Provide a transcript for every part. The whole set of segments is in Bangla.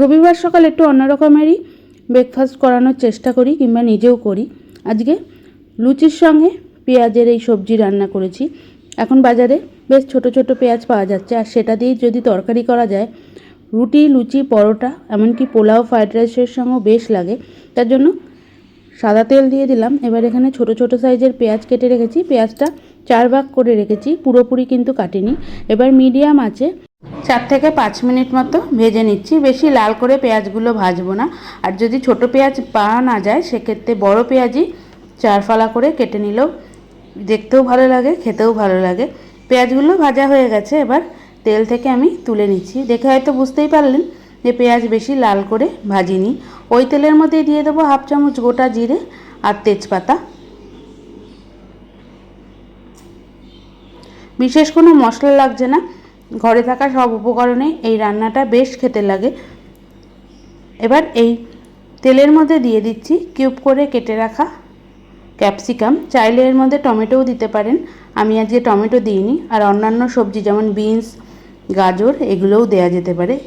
রবিবার সকাল একটু অন্য রকমেরই ব্রেকফাস্ট করানোর চেষ্টা করি কিংবা নিজেও করি। আজকে লুচির সঙ্গে পেঁয়াজের এই সবজি রান্না করেছি। এখন বাজারে বেশ ছোট ছোট পেঁয়াজ পাওয়া যাচ্ছে আর সেটা দিয়েই যদি তরকারি করা যায়, রুটি, লুচি, পরোটা, এমনকি পোলাও, ফ্রাইড রাইসের সঙ্গেও বেশ লাগে। তার জন্য সাদা তেল দিয়ে দিলাম। এবার এখানে ছোট ছোট সাইজের পেঁয়াজ কেটে রেখেছি। পেঁয়াজটা চার ভাগ করে রেখেছি। পুরোপুরি কিন্তু কাটিনি। এবার মিডিয়াম আছে চার থেকে পাঁচ মিনিট মতো ভেজে নিচ্ছি। বেশি লাল করে পেঁয়াজগুলো ভাজবো না। আর যদি ছোট পেঁয়াজ পাওয়া না যায়, সেক্ষেত্রে বড় পেঁয়াজই চার ফালা করে কেটে নিলেও দেখতেও ভালো লাগে, খেতেও ভালো লাগে। পেঁয়াজগুলো ভাজা হয়ে গেছে, এবার তেল থেকে আমি তুলে নিচ্ছি। দেখে হয়তো বুঝতেই পারলেন যে পেঁয়াজ বেশি লাল করে ভাজিনি। ওই তেলের মধ্যে দিয়ে দেবো হাফ চামচ গোটা জিরে আর তেজপাতা। বিশেষ কোনো মশলা লাগছে না। ঘরে থাকা সব উপকরণে এই রান্নাটা বেশ খেতে লাগে। এবার এই তেলের মধ্যে দিয়ে দিচ্ছি কিউব করে কেটে রাখা ক্যাপসিকাম। চাইলে এর মধ্যে টমেটোও দিতে পারেন। আমি আজকে টমেটো দিইনি। আর অন্যান্য সবজি যেমন বিনস, গাজর, এগুলোও দেয়া যেতে পারে।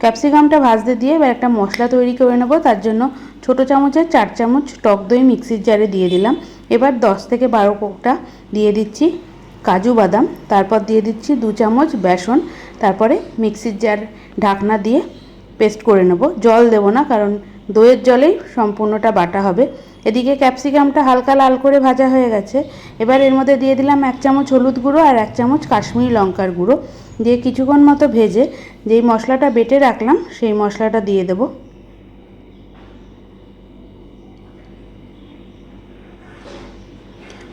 ক্যাপসিকামটা ভাজতে দিয়ে এবার একটা মশলা তৈরি করে নেব। তার জন্য ছোট চামচের চার চামচ টক দই মিক্সির জারে দিয়ে দিলাম। এবার দশ থেকে বারো কোকটা দিয়ে দিচ্ছি কাজু বাদাম, তারপর দিয়ে দিচ্ছি দু চামচ বেসন, তারপরে মিক্সির জার ঢাকনা দিয়ে পেস্ট করে নেব। জল দেবো না, কারণ দইয়ের জলেই সম্পূর্ণটা বাটা হবে। এদিকে ক্যাপসিকামটা হালকা লাল করে ভাজা হয়ে গেছে। এবার এর মধ্যে দিয়ে দিলাম এক চামচ হলুদ গুঁড়ো আর এক চামচ কাশ্মীরি লঙ্কার গুঁড়ো। দিয়ে কিছুক্ষণ মতো ভেজে যেই মশলাটা বেটে রাখলাম, সেই মশলাটা দিয়ে দেবো।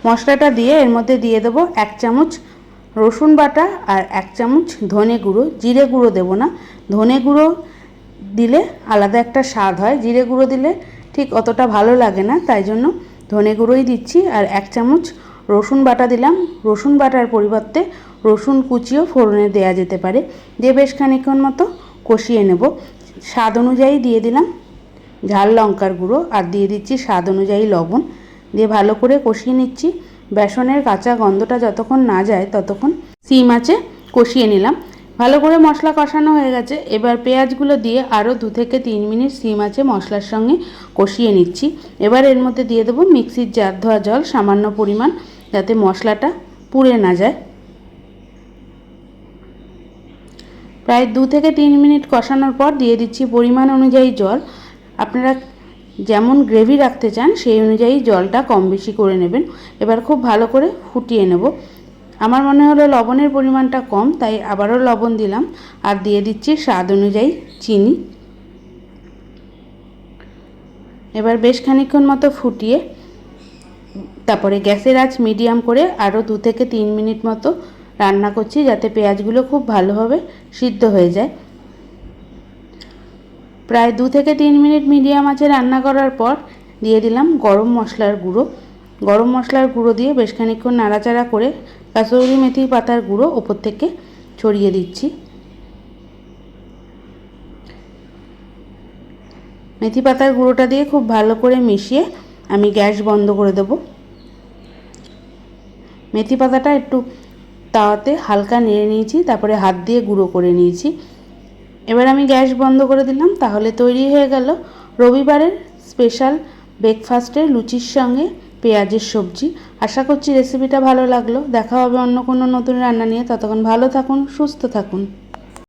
মশলাটা দিয়ে এর মধ্যে দিয়ে দেবো এক চামচ রসুন বাটা আর এক চামচ ধনে গুঁড়ো। জিরে গুঁড়ো দেবো না। ধনে গুঁড়ো দিলে আলাদা একটা স্বাদ হয়। জিরে গুঁড়ো দিলে ঠিক অতটা ভালো লাগে না, তাই জন্য ধনে গুঁড়োই দিচ্ছি। আর এক চামচ রসুন বাটা দিলাম। রসুন বাটার পরিবর্তে রসুন কুচিও ফোড়নে দেওয়া যেতে পারে। দিয়ে বেশ খানিক্ষণ মতো কষিয়ে নেব। স্বাদ অনুযায়ী দিয়ে দিলাম ঝাল লঙ্কার গুঁড়ো। আর দিয়ে দিচ্ছি স্বাদ অনুযায়ী লবণ। দিয়ে ভালো করে কষিয়ে নিচ্ছি। বেসনের কাঁচা গন্ধটা যতক্ষণ না যায় ততক্ষণ সিম আছে, কষিয়ে নিলাম। ভালো করে মশলা কষানো হয়ে গেছে। এবার পেঁয়াজগুলো দিয়ে আরও দু থেকে তিন মিনিট সিম আছে মশলার সঙ্গে কষিয়ে নিচ্ছি। এবার এর মধ্যে দিয়ে দেবো মিক্সির জার ধোয়া জল সামান্য পরিমাণ যাতে মশলাটা পুড়ে না যায়। প্রায় দু থেকে তিন মিনিট কষানোর পর দিয়ে দিচ্ছি পরিমাণ অনুযায়ী জল। আপনারা যেমন গ্রেভি রাখতে চান, সেই অনুযায়ী জলটা কম বেশি করে নেবেন। এবার খুব ভালো করে ফুটিয়ে নেব। আমার মনে হলো লবণের পরিমাণটা কম, তাই আবারও লবণ দিলাম আর দিয়ে দিচ্ছি স্বাদ অনুযায়ী চিনি। এবার বেশ খানিক্ষণ মতো ফুটিয়ে, তারপরে গ্যাসের আঁচ মিডিয়াম করে আরও দু থেকে তিন মিনিট মতো রান্না করছি যাতে পেঁয়াজগুলো খুব ভালোভাবে সিদ্ধ হয়ে যায়। প্রায় দু থেকে তিন মিনিট মিডিয়াম আঁচে রান্না করার পর দিয়ে দিলাম গরম মশলার গুঁড়ো। গরম মশলার গুঁড়ো দিয়ে বেশ খানিক্ষণ নাড়াচাড়া করে কাসৌরি মেথি পাতার গুঁড়ো ওপর থেকে ছড়িয়ে দিচ্ছি। মেথি পাতার গুঁড়োটা দিয়ে খুব ভালো করে মিশিয়ে আমি গ্যাস বন্ধ করে দেব। মেথি পাতাটা একটু তাওয়াতে হালকা নেড়ে নিয়েছি, তারপরে হাত দিয়ে গুঁড়ো করে নিয়েছি। এবার আমি গ্যাস বন্ধ করে দিলাম, তাহলে তৈরি হয়ে গেল রবিবারের স্পেশাল ব্রেকফাস্টের লুচির সঙ্গে পেঁয়াজের সবজি। আশা করছি রেসিপিটা ভালো লাগল। দেখা হবে অন্য কোনো নতুন রান্না নিয়ে। ততক্ষণ ভালো থাকুন, সুস্থ থাকুন।